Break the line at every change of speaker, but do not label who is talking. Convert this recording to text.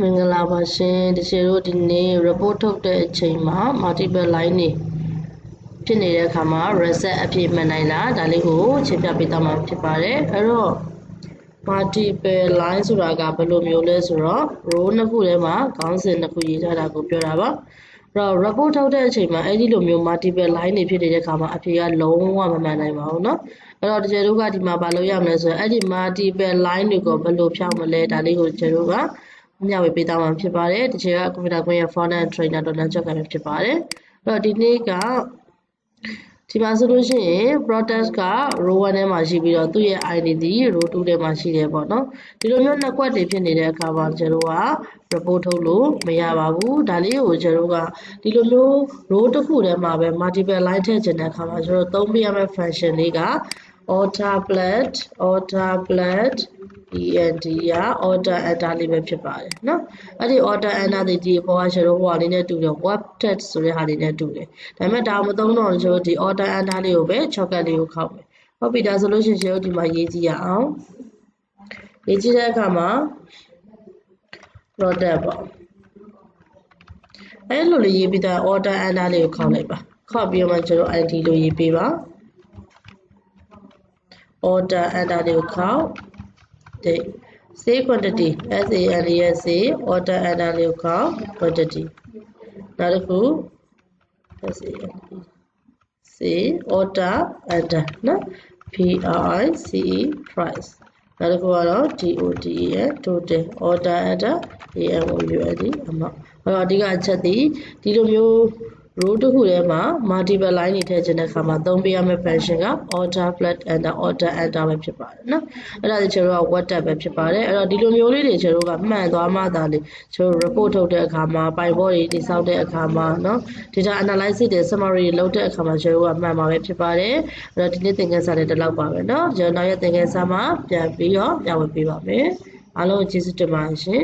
မင်္ဂလာပါရှင်တချေတို့ဒီနေ့ report ထုတ်တဲ့အချိန်မှာ multiple line နေဖြစ်နေတဲ့အခါမှာ reset အပြည့်မှတ်နိုင်လားဒါလေးကိုရှင်းပြပေးသွားမှာဖြစ်ပါတယ်အဲ့တော့ multiple line ဆိုတာကဘယ်လိုမျိုးလဲဆိုတော့ row နှစ်ခုထဲမှာခေါင်းစဉ်နှစ်ခုရေးထားတာကိုပြောတာပါအဲ့တော့ report ထုတ်တဲ့အချိန်မှာအဲ့ဒီလိုမျိုး multiple line တွေဖြစ်နေတဲ့အခါမှာအဖြေကလုံးဝမမှန်နိုင်ပါဘူးเนาะအဲ့တော့တကယ်တို့ကဒီမှာမလုပ်ရမလဲဆိုတော့အဲ့ဒီ multiple line တွေကိုဘယ်လိုဖြောင်းမလဲဒါလေးကိုတကယ်တို့က မျှဝေပေးသွားမှာဖြစ်ပါတယ်တကယ်ကကွန်ပျူတာကွန်ရက် font and trainer တော့လမ်းချက်ခံဖြစ်ပါတယ်အဲ့တော့ဒီနေ့ကဒီမှာဆိုလို့ရှိရင် product က row 1ထဲမှာရှိပြီးတော့သူ့ရဲ့ ID ဒီ row 2ထဲမှာရှိတယ်ပေါ့နော်ဒီလိုမျိုးနှစ်ခွက်တွေဖြစ်နေတဲ့အခါမှာကျွန်တော်က report ထုတ်လို့မရပါဘူးဒါလေးကိုကျွန်တော်ကဒီလိုမျိုး row တစ်ခုထဲမှာပဲ multiple line ထည့်ချင်တဲ့အခါမှာကျွန်တော်သုံးပြရမယ့် function လေးက order plat order plat END က order enter လေးပဲဖြစ်ပါတယ်နော်အဲ့ဒီ order enter တွေဒီပေါ်က shadow ဟိုဟာလေးနဲ့တူတယ် web text ဆိုတဲ့ဟာလေးနဲ့တူတယ်ဒါပေမဲ့ဒါမသုံးတော့ကျွန်တော်ဒီ order enter လေးကိုပဲ shortcut လေးကိုခောက်မယ်ဟုတ်ပြီဒါဆိုလို့ရှိရင်ကျွန်တော်ဒီမှာရေးကြည့်ရအောင်ရေးကြည့်တဲ့အခါမှာ product ပေါ့အဲ့လိုလေးရေးပြီးသား order enter လေးကိုခောက်လိုက်ပါခောက်ပြီးတော့ကျွန်တော် ID လို့ရေးပေးပါ order enter လေးကိုခောက် date say quantity s a n e s a order enter လေးကိုခေါ် quantity နောက်တစ်ခု s a n e say order enter နော် p r i c e price နောက်တစ်ခုကတော့ t o t e n total order enter a m o u l d amount အဲ့တော့အဓိကအချက်ဒီဒီလိုမျိုး row တစ်ခုထဲမှာ multiple line တွေထည့်ခြင်းတဲ့အခါမှာသုံးပေးရမယ့် function က order flat enter order enter ပဲဖြစ်ပါတယ်နော်အဲ့ဒါကျွန်တော်တို့က what tab ပဲဖြစ်ပါတယ်အဲ့တော့ဒီလိုမျိုးလေးတွေကျွန်တော်တို့ကမှန်သွားမှသာလေကျွန်တော် report ထုတ်တဲ့အခါမှာ pyboard တွေတိစောက်တဲ့အခါမှာနော် data analysis တွေ summary တွေလုပ်တဲ့အခါမှာကျွန်တော်တို့ကမှန်ပါပဲဖြစ်ပါတယ်အဲ့တော့ဒီနေ့သင်ခန်းစာလေးတစ်လောက်ပါပဲနော်ကျွန်တော်နောက်ရက်သင်ခန်းစာမှာပြန်ပြီးတော့ပြဝေပေးပါမယ်အားလုံးကျေးဇူးတင်ပါတယ်ရှင်